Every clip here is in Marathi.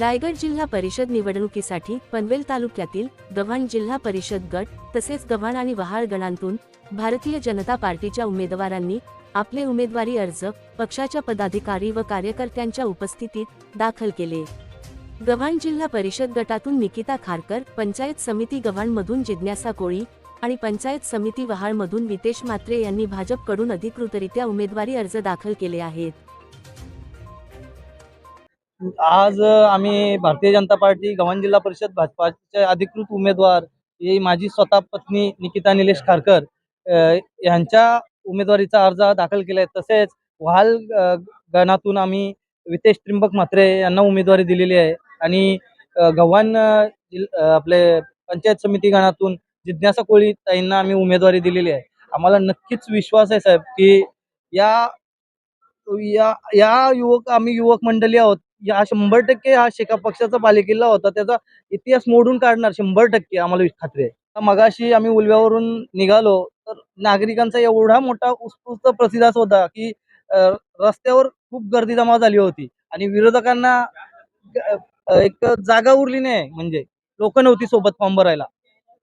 रायगड जिल्हा परिषद निवडणुकीसाठी पनवेल तालुक्यातील गव्हाण जिल्हा परिषद गट तसेच गव्हाण आणि वहाळ गणांतून भारतीय जनता पार्टीच्या उमेदवारांनी आपले उमेदवारी अर्ज पक्षाच्या पदाधिकारी व कार्यकर्त्यांच्या उपस्थितीत दाखल केले. गव्हाण जिल्हा परिषद गटातून निकिता खारकर पंचायत समिती गव्हाणमधून जिज्ञासा कोळी आणि पंचायत समिती वहाळमधून वितेश म्हात्रे यांनी भाजपकडून अधिकृतरित्या उमेदवारी अर्ज दाखल केले आहेत. आज आम्ही भारतीय जनता पार्टी गव्हाण जिल्हा परिषद भाजपाचे अधिकृत उमेदवार ही माझी स्वतः पत्नी निकिता निलेश खारकर यांच्या उमेदवारीचा अर्ज दाखल केला आहे तसेच व्हाल गणातून आम्ही वितेश त्रिंबक म्हात्रे यांना उमेदवारी दिलेली आहे. आणि गव्हाण आपले पंचायत समिती गणातून जिज्ञासा कोळी ताईंना आम्ही उमेदवारी दिलेली आहे. आम्हाला नक्कीच विश्वास आहे साहेब की या या या युवक आम्ही युवक मंडळी आहोत. या शंभर टक्के हा शेका पक्षाचा बालेकिल्ला होता. त्याचा इतिहास मोडून काढणार शंभर टक्के आम्हाला खात्री आहे. मगाशी आम्ही उलव्यावरून निघालो तर नागरिकांचा एवढा मोठा उत्स्फूर्त प्रतिसाद होता की रस्त्यावर खूप गर्दी जमा झाली होती आणि विरोधकांना एक जागा उरली नाही. म्हणजे लोक नव्हती सोबत फॉर्म भरायला.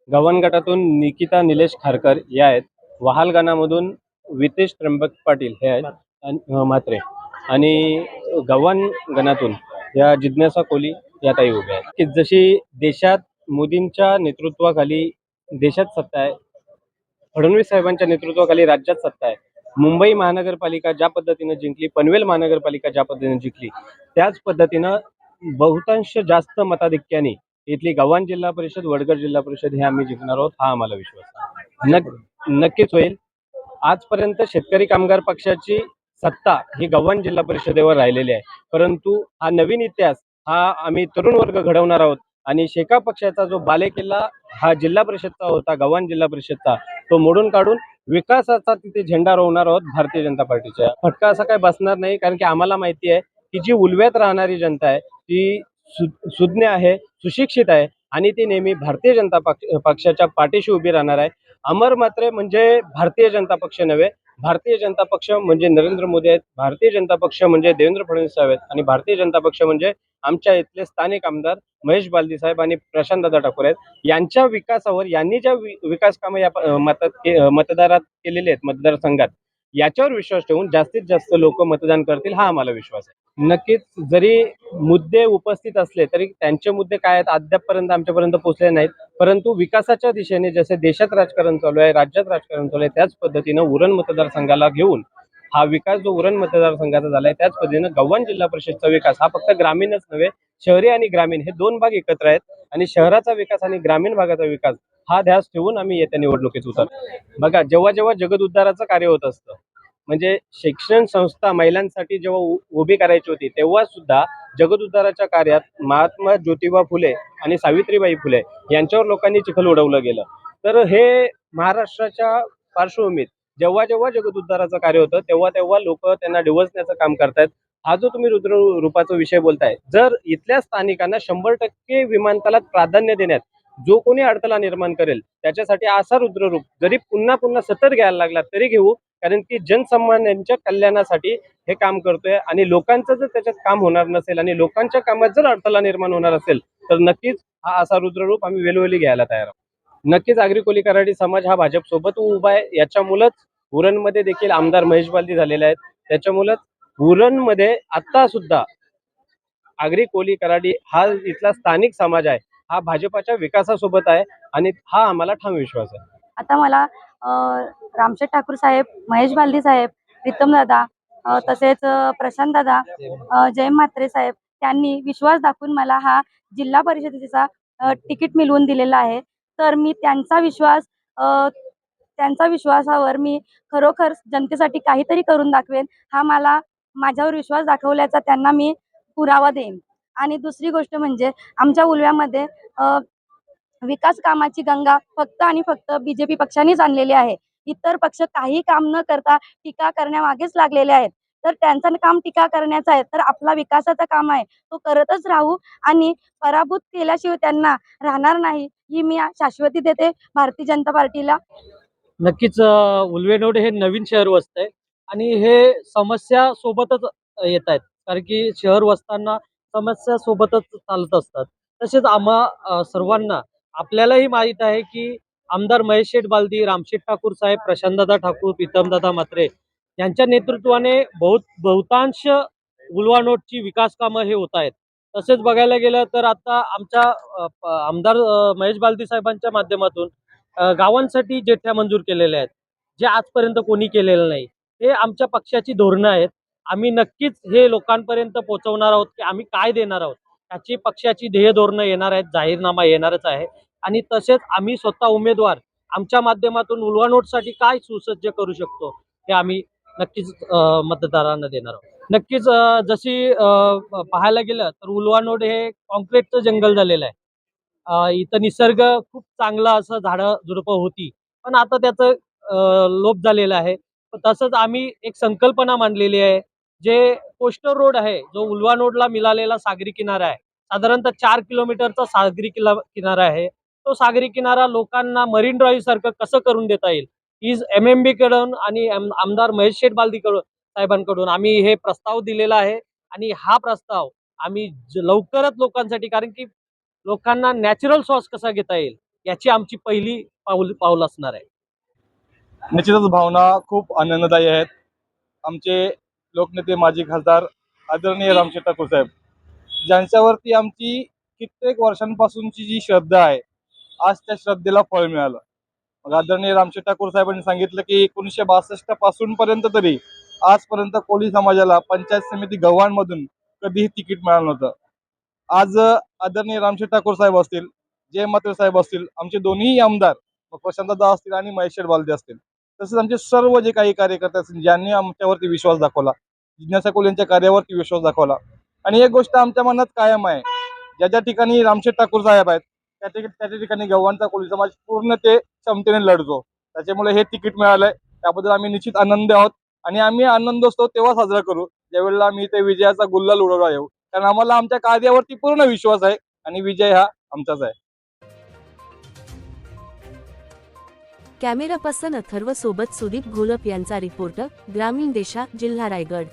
गव्हाण गटातून निकिता निलेश खारकर या आहेत. वहाल वितेश त्र्यंबक पाटील हे आहेत. मात्रे आणि गव्हाण गणातून या जिज्ञासा कोली या ताई उभ्या आहेत. की जशी देशात मोदींच्या नेतृत्वाखाली देशात सत्ता आहे फडणवीस साहेबांच्या नेतृत्वाखाली राज्यात सत्ता आहे मुंबई महानगरपालिका ज्या पद्धतीनं जिंकली पनवेल महानगरपालिका ज्या पद्धतीनं जिंकली त्याच पद्धतीनं बहुतांश जास्त मताधिक्याने इथली गव्हाण जिल्हा परिषद वडगड जिल्हा परिषद हे आम्ही जिंकणार आहोत हा आम्हाला विश्वास नक्कीच होईल. आजपर्यंत शेतकरी कामगार पक्षाची सत्ता ही गव्हाण जिल्हा परिषदेवर राहिलेली आहे. परंतु हा नवीन इतिहास हा आम्ही तरुण वर्ग घडवणार आहोत आणि शेका पक्षाचा जो बालेकिल्ला हा जिल्हा परिषदचा होता गव्हाण जिल्हा परिषदचा तो मोडून काढून विकासाचा तिथे झेंडा रोवणार आहोत भारतीय जनता पार्टीच्या. फटका असा काही बसणार नाही कारण की आम्हाला माहिती आहे की जी उलव्यात राहणारी जनता आहे ती सुज्ञ आहे सुशिक्षित आहे आणि ती नेहमी भारतीय जनता पक्ष पक्षाच्या पाठीशी उभी राहणार आहे. अमर मात्रे म्हणजे भारतीय जनता पक्ष नव्हे भारतीय जनता पक्ष म्हणजे नरेंद्र मोदी आहेत. भारतीय जनता पक्ष म्हणजे देवेंद्र फडणवीस साहेब आहेत. आणि भारतीय जनता पक्ष म्हणजे आमच्या इथले स्थानिक आमदार महेश बालदी साहेब आणि प्रशांत दादा ठाकूर आहेत. यांच्या विकासावर यांनी ज्या विकास कामं या मतात मतदारात केलेले आहेत मतदारसंघात याच्यावर विश्वास ठेवून जास्तीत जास्त लोक मतदान करतील हा आम्हाला विश्वास आहे. नक्कीच जरी मुद्दे उपस्थित असले तरी त्यांचे मुद्दे काय आहेत अद्यापपर्यंत आमच्यापर्यंत पोहोचले नाहीत. परंतु विकासाच्या दिशेने जसे देशात राजकारण चालू आहे राज्यात राजकारण चालू आहे त्याच पद्धतीनं उरण मतदारसंघाला घेऊन हा विकास जो उरण मतदारसंघाचा झालाय त्याच पद्धतीनं गव्हाण जिल्हा परिषदचा विकास हा फक्त ग्रामीणच नव्हे शहरी आणि ग्रामीण हे दोन भाग एकत्र आहेत आणि शहराचा विकास आणि ग्रामीण भागाचा विकास हा ध्यास ठेवून आम्ही येत्या निवडणुकीत उतर बघा जेव्हा जेव्हा जगदउद्धाराचं कार्य होत असतं म्हणजे शिक्षण संस्था महिलांसाठी जेव्हा उभी करायची होती तेव्हा सुद्धा जगदुद्धाराच्या कार्यात महात्मा ज्योतिबा फुले आणि सावित्रीबाई फुले यांच्यावर लोकांनी चिखल उडवलं गेलं. तर हे महाराष्ट्राच्या पार्श्वभूमीत जेव्हा जेव्हा जगदुद्धाराचं कार्य होतं तेव्हा तेव्हा लोक त्यांना डिवचण्याचं काम करतायत. हा जो तुम्ही रुद्र रूपाचा विषय बोलताय जर इथल्या स्थानिकांना शंभर टक्के विमानतळात प्राधान्य देण्यात जो कोणी अडथळा निर्माण करेल त्याच्यासाठी असा रुद्ररूप जरी पुन्हा पुन्हा सतत घ्यायला लागला तरी घेऊ कारण की जनसामान्यांच्या कल्याणासाठी हे काम करतोय आणि लोकांचं जर त्याच्यात काम होणार नसेल आणि लोकांच्या कामात जर अडथळा निर्माण होणार असेल तर नक्कीच हा असा रुद्ररूप आम्ही वेळोवेळी घ्यायला तयार आहोत. नक्कीच आगरी कोली कराडी समाज हा भाजप सोबत उभा आहे. याच्यामुळंच उरणमध्ये देखील आमदार महेश बालदी झालेले आहेत. त्याच्यामुळंच उरणमध्ये आता सुद्धा आगरी कोली कराडी हा इथला स्थानिक समाज आहे. हा भाजपाच्या विकासासोबत आहे आणि हा आम्हाला ठाम विश्वास आहे. आता मला रामशेठ ठाकूर साहेब महेश बालदी साहेब प्रीतम दादा तसेच प्रशांत दादा जय म्हात्रे साहेब त्यांनी विश्वास दाखवून मला हा जिल्हा परिषदेचा तिकीट मिळवून दिलेला आहे. तर मी त्यांचा विश्वास त्यांचा विश्वासावर मी खरोखर जनतेसाठी काहीतरी करून दाखवेन हा मला माझ्यावर विश्वास दाखवल्याचा त्यांना मी पुरावा देईन. आणि दुसरी गोष्ट म्हणजे आमच्या उलव्यामध्ये विकास कामाची गंगा फक्त आणि फक्त बीजेपी पक्षानेच आणलेली आहे. इतर पक्ष काही काम न करता टीका करण्यामागेच लागलेले आहेत. तर त्यांचं काम टीका करण्याचं आहे. तर आपला विकासाचं काम आहे. तो करतच राहू आणि पराभूत केल्याशिवाय त्यांना राहणार नाही ही मी शाश्वती देते भारतीय जनता पार्टीला. नक्कीच उलवेनोड हे नवीन शहर वसत आहे आणि हे समस्या सोबतच येत आहेत. कारण की शहर वसताना समस्या सोबतच चालत असतात. तसेच आम्हा सर्वांना आपल्यालाही माहीत आहे की आमदार महेश शेठ बालदी रामशेठ ठाकूर साहेब प्रशांतदादा ठाकूर प्रीतमदादा म्हात्रे यांच्या नेतृत्वाने बहुत बहुतांश उलवानोटची विकास कामं हे होत आहेत. तसेच बघायला गेलं तर आता आमच्या आमदार महेश बालदी साहेबांच्या माध्यमातून गावांसाठी जेठ्या मंजूर केलेल्या आहेत. जे आजपर्यंत कोणी केलेलं नाही. हे आमच्या पक्षाची धोरणं आहेत. आम्ही नक्कीच हे लोकांपर्यंत पोहोचवणार आहोत की आम्ही काय देणार आहोत. याची पक्षाची ध्येय धोरणं येणार आहेत. जाहीरनामा येणारच आहे. आणि तसेच आम्ही स्वतः उमेदवार. आमच्या माध्यमातून उलवानोटसाठी काय सुसज्ज करू शकतो हे आम्ही नक्कीच मतदारांना देणार आहोत. नक्कीच जशी पाहायला गेलं तर उलवानोट हे कॉन्क्रीटचं जंगल झालेलं आहे. इथं निसर्ग खूप चांगला असं झाडं झुडपं होती. पण आता त्याचं लोप झालेलं आहे. तसंच आम्ही एक संकल्पना मांडलेली आहे. जे कोस्टर रोड आहे जो उलवा रोडला मिळालेला सागरी किनारा आहे. साधारणतः चार किलोमीटरचा सागरी किला किनारा आहे. तो सागरी किनारा लोकांना मरीन ड्राईव्ह सारखं कसं करून देता येईल? हीज एम एम बी कडून आणि आमदार महेश शेठ बालदीकडून साहेबांकडून आम्ही हे प्रस्ताव दिलेला आहे. आणि हा प्रस्ताव आम्ही ज- लवकरच लोकांसाठी कारण की लोकांना नॅचरल सॉस कसा घेता येईल याची आमची पहिली पाऊल पाऊल असणार आहे. निश्चितच भावना खूप आनंददायी आहेत. आमचे लोकनेते माजी खासदार आदरणीय रामशेठ ठाकूर साहेब ज्यांच्यावरती आमची कित्येक वर्षांपासूनची जी श्रद्धा आहे आज त्या श्रद्धेला फळ मिळालं. मग आदरणीय रामशेठ ठाकूर साहेबांनी सांगितलं की एकोणीसशे बासष्टपासून पर्यंत तरी आजपर्यंत कोळी समाजाला पंचायत समिती गव्हाणमधून कधीही तिकीट मिळालं नव्हतं. आज आदरणीय रामशेठ ठाकूर साहेब असतील जय मात्र साहेब असतील आमचे दोन्ही आमदार मग प्रशांतदा असतील आणि महेश बालदे असतील. तसेच आमचे सर्व जे काही कार्यकर्ते असतील ज्यांनी आमच्यावरती विश्वास दाखवला जिज्ञासा कोल यांच्या कार्यावरती विश्वास दाखवला. आणि एक गोष्ट आमच्या मनात कायम आहे ज्या ज्या ठिकाणी रामशेठ ठाकूर साहेब आहेत त्या ठिकाणी त्या ठिकाणी गव्हाणचा कोळी समाज पूर्ण ते क्षमतेने लढतो. त्याच्यामुळे हे तिकीट मिळालंय. त्याबद्दल आम्ही निश्चित आनंद आहोत. आणि आम्ही आनंदोत्सव तेव्हा साजरा करू. ज्यावेळेला आम्ही ते विजयाचा गुल्ला उडवला येऊ. कारण आम्हाला आमच्या कार्यावरती पूर्ण विश्वास आहे. आणि विजय हा आमचाच आहे. कॅमेरा पर्सन अथर्व सोबत सुदीप घोलप यांचा रिपोर्ट. ग्रामीण देशा जिल्हा रायगड.